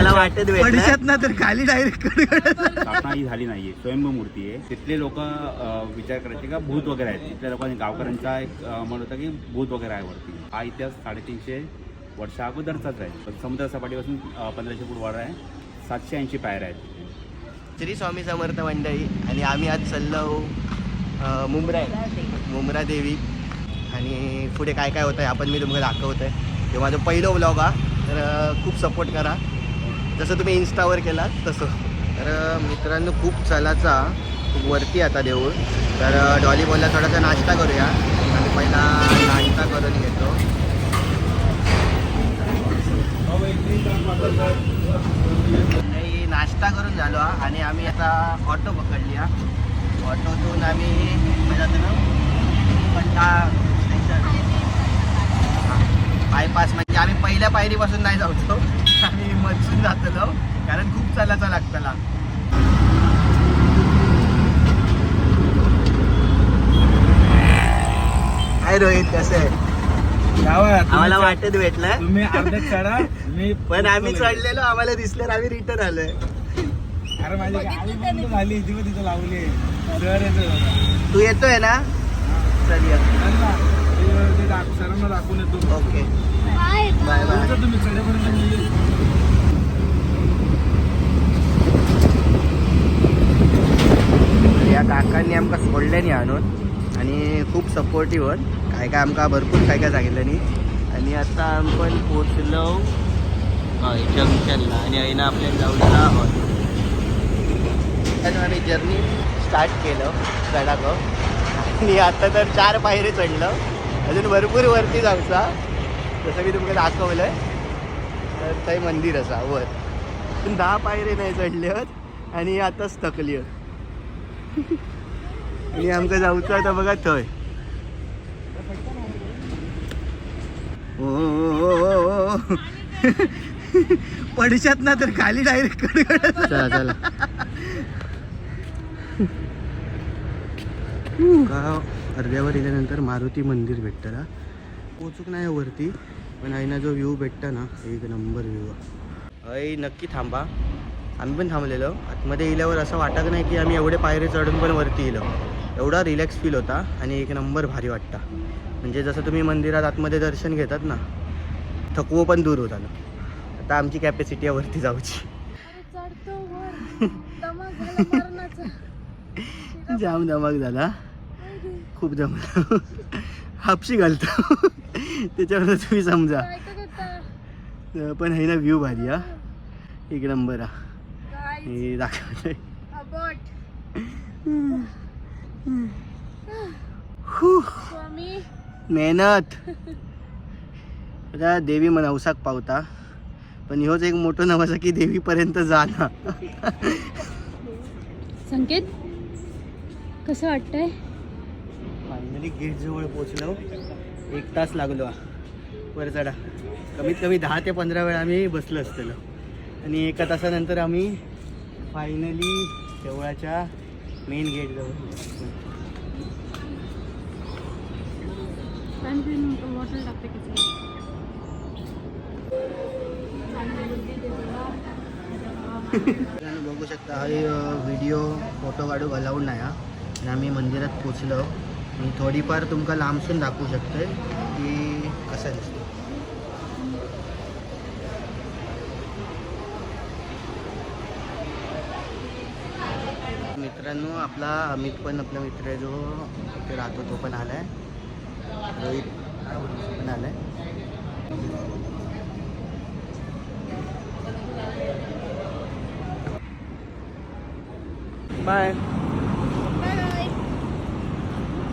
आम्हाला वाटत भेटलं पडशात ना तर खाली डायरेक्ट स्थापना ही झाली नाहीये स्वयंभू मूर्ती आहे. तिथले लोक विचार करायचे का भूत वगैरे आहेत? तिथल्या लोकांनी गावकऱ्यांचा एक अ, मत होतं की भूत वगैरे आहे वरती. हा इतिहास साडेतीनशे वर्षा अगोदरचाच आहे. पण समुद्र सपाटीपासून अ, पंधराशे फूट वर आहे. सातशे ऐंशी पायऱ्या आहेत. श्री स्वामी समर्थ मंडळी आणि आम्ही आज चाललो अ, मुंब्रा मुंब्रा देवी. आणि पुढे काय काय होतं आहे आपण मी तुम्हाला दाखवत आहे हे माझं पहिलं व्लॉग हा तर अ, खूप सपोर्ट करा. जसं तुम्ही इन्स्टावर केलात तसं. तर मित्रांनो खूप चलाचा. खूप वरती आता देऊळ. तर डॉलीबॉलला डॉली थोडासा नाश्ता करूया. आम्ही पहिला नाश्ता करून घेतो. नाही नाश्ता करून झालो हा. आणि आम्ही आता ऑटो पकडली हा. ऑटोतून आम्ही कुठे जातो ना? बायपास म्हणजे आम्ही पहिल्या पायरीपासून नाही जाऊतो आम्ही मधून जातलो. कारण खूप चालायचा लागतला काय रोहित कसं आहे? आम्हाला वाटत भेटलं. तुम्ही अर्ध्यात चढा मी पण आम्ही चढलेलो आम्हाला दिसल्यावर आम्ही रिटर्न आलोय. अरे माझी गाडी बंद झाली ती पण तिथं लावली तू येतोय ना? चल सरांना दाखवून येतो. ओके. Bye bye. तुम्ही चढेपर्यंत या. काकांनी आमकां सोडले न्ही आणून. आणि खूप सपोर्टिव्ह काय काय आमकां भरपूर काय काय सांगिल्लें न्ही. आणि आतां आमी पण पोचलो हय जंक्शनला आणि हांवें आपल्यान जावलेला हॉल आमी जर्नी स्टार्ट केलं चढाक आणि आता तर चार पायरी चढलं. अजून भरपूर वरती जाऊचा. जसं मी तुमकां दाखवलंय. तर थंय मंदिर असा वर. पण दहा पायरे नाही चढले आणि आताच थकली आणि आमका जाऊचं आता बघा थंय. पडशात ना तर खाली डायरेक्ट चला चला. अर्ध्यावर गेल्यानंतर मारुती मंदिर भेटतं ना पोचूक नाही आहे वरती पण आहे ना जो व्ह्यू भेटता ना एक नंबर व्ह्यू अय नक्की थांबा. आम्ही पण थांबलेलो. आतमध्ये गेल्यावर असं वाटत नाही की आम्ही एवढे पायरे चढून पण वरती गेलो एवढा रिलॅक्स फील होता आणि एक नंबर भारी वाटता. म्हणजे जसं तुम्ही मंदिरात आतमध्ये दर्शन घेतात ना थकवो पण दूर होता ना आता आमची कॅपॅसिटी आहे वरती जाऊची. जाम धमाक झाला. खूप जमला हापशी घालतो. त्याच्यावर तुम्ही समजा. पण आहे ना व्ह्यू भारी हा. एक नंबर हा. हे दाखवतोय. हू, मेहनत. आता देवी मनवसाक पावता. पण ह्योच एक मोठं नवसा की देवीपर्यंत जाना संकेत? कसं वाटतंय? फायनली गेटजवळ पोचलो एक तास लागलो. वर चढा. कमीत कमी दहा ते पंधरा वेळा आम्ही बसलो असलेलो आणि एका तासानंतर आम्ही फायनली देवळाच्या मेन गेटजवळ बघू शकता हा व्हिडिओ फोटो काढूक अलाउड नाही हा. आणि आम्ही मंदिरात पोचलो मी थोडीफार तुमका लांबसून दाखवू शकतोय की कसं दिसतो. मित्रांनो आपला अमित पण आपला मित्र आहे जो इथे राहतो तो पण आलाय. रोहित पण आलाय. बाय.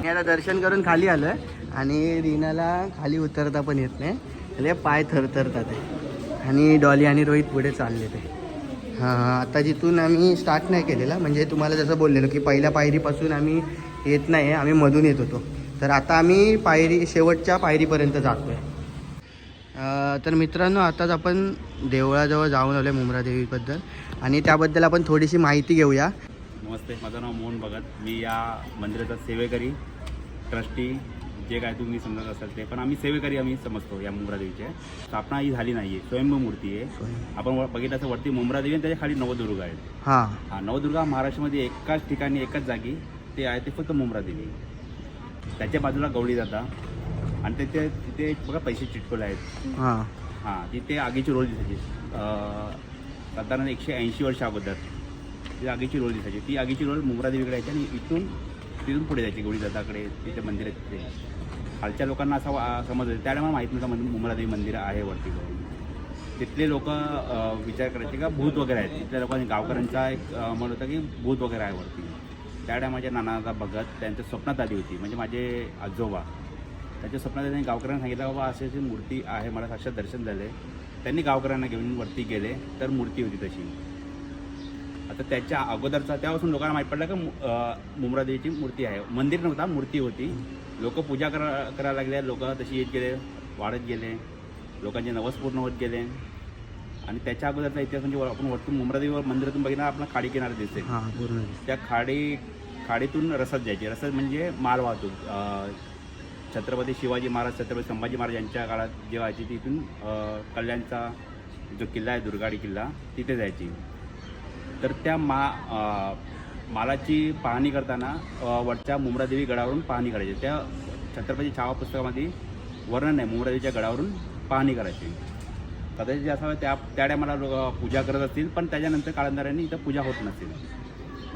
मी आता दर्शन करून खाली आलोय. आणि रीनाला खाली उतरता पण येत नाही. म्हणजे पाय थरथरतात आहे आणि डॉली आणि रोहित पुढे चालले ते. हां आता जिथून आम्ही स्टार्ट नाही केलेला म्हणजे तुम्हाला जसं बोललेलो की पहिल्या पायरीपासून आम्ही येत नाही आम्ही मधून येत होतो. तर आता आम्ही पायरी शेवटच्या पायरीपर्यंत जातो आहे तर मित्रांनो आताच आपण देवळाजवळ जाऊन आलो आहे मुंब्रा देवीबद्दल. आणि त्याबद्दल आपण थोडीशी माहिती घेऊया. नमस्ते माझं नाव मोहन भगत. मी या मंदिराचा सेवेकरी. ट्रस्टी जे काय तुम्ही समजत असाल ते. पण आम्ही सेवेकरी आम्ही समजतो या मुंब्रा देवीचे. स्थापना ही झाली नाही आहे. स्वयंभू मूर्ती आहे आपण बघितलं असं वरती मुंब्रा देवी आणि त्याच्याखाली नवदुर्गा आहेत. हां. हा नवदुर्गा महाराष्ट्रामध्ये एकाच ठिकाणी एकाच जागी ते आहे ते फक्त मुंब्रा देवी. त्याच्या बाजूला गवळी जाता आणि तिथे तिथे बघा पैसे चिटकवले आहेत. हां. तिथे आगीची रोल दिसायची. साधारण एकशे ऐंशी वर्ष अगोदर ती आगीची रोल दिसायची. ती आगीची रोल मुंब्रा देवीकडे यायची आणि इथून तिथून पुढे जायची गवळी दादाकडे तिथे मंदिर आहे तिथे. खालच्या लोकांना असा वा- समज त्या त्यावेळेला मला माहीत नव्हतं मंदिर मुंबरादेवी मंदिर आहे वरती करून. तिथले लोक विचार करायचे का भूत वगैरे आहेत. तिथल्या लोकांनी गावकऱ्यांचा एक म्हणत होता की भूत वगैरे आहे वरती. त्या माझ्या नानाचा भगत त्यांच्या स्वप्नात आली होती. म्हणजे माझे आजोबा. त्यांच्या स्वप्नात त्यांनी गावकऱ्यांना सांगितलं बाबा अशी अशी मूर्ती आहे. मला साक्षात दर्शन झाले त्यांनी गावकऱ्यांना घेऊन वरती गेले तर मूर्ती होती तशी. आता त्याच्या अगोदरचा त्यापासून लोकांना माहीत पडलं का मु- अं, मुंब्रा देवीची मूर्ती आहे. मंदिर नव्हता मूर्ती होती. लोक पूजा करा करायला लागले लोक तशी येत गेले वाढत गेले लोकांचे नवस पूर्ण होत गेले. आणि त्याच्या अगोदरचा इतिहास म्हणजे आपण वरतून मुंब्रा देवी मंदिरातून बघितलं आपल्याला खाडी किनारा दिसते त्या खाडी खाडीतून रसद जायची. रसद म्हणजे माल वाहतूक. छत्रपती शिवाजी महाराज छत्रपती संभाजी महाराज यांच्या काळात जे व्हायची तिथून कल्याणचा जो किल्ला आहे दुर्गाडी किल्ला तिथे जायची. तर त्या मा मालाची पाहणी करताना वरच्या मुमरादेवी गडावरून पाहणी करायची. त्या छत्रपती छावा पुस्तकामध्ये वर्णन आहे मुमरादेवीच्या गडावरून पाहणी करायची. कदाचित जे असावं त्या त्या टायमाला लोक पूजा करत असतील पण त्याच्यानंतर काळांतराने इथं पूजा होत नसेल.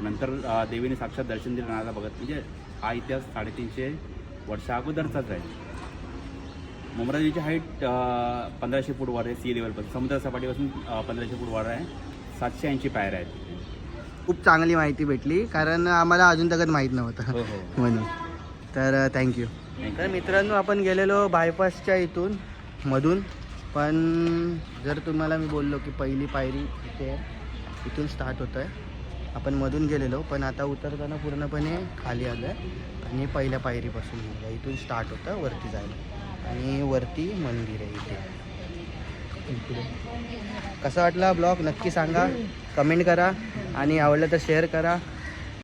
नंतर देवीने साक्षात दर्शन दिलं नानाला बघत म्हणजे हा इतिहास साडेतीनशे वर्षा अगोदरचाच आहे. मुमरादेवीची हाईट पंधराशे फूट वर आहे सी लेवलपासून समुद्र सपाटीपासून पंधराशे फूट वर आहे. सातशे ऐंशी पायऱ्या आहेत. खूप चांगली माहिती भेटली कारण आम्हाला अजून तगत माहीत नव्हतं. हो हो. म्हणून. तर थँक्यू तर मित्रांनो आपण गेलेलो बायपासच्या इथून मधून. पण जर तुम्हाला मी बोललो की पहिली पायरी इथे आहे, इथून स्टार्ट होतं आहे आपण मधून गेलेलो पण आता उतरताना पूर्णपणे खाली आलो आहे आणि पहिल्या पायरीपासून इथून स्टार्ट होतं वरती जायला. आणि वरती मंदिर आहे इथे. कसा वाटला ब्लॉग? नक्की सांगा. कमेंट करा आणि आवडलं तर शेअर करा.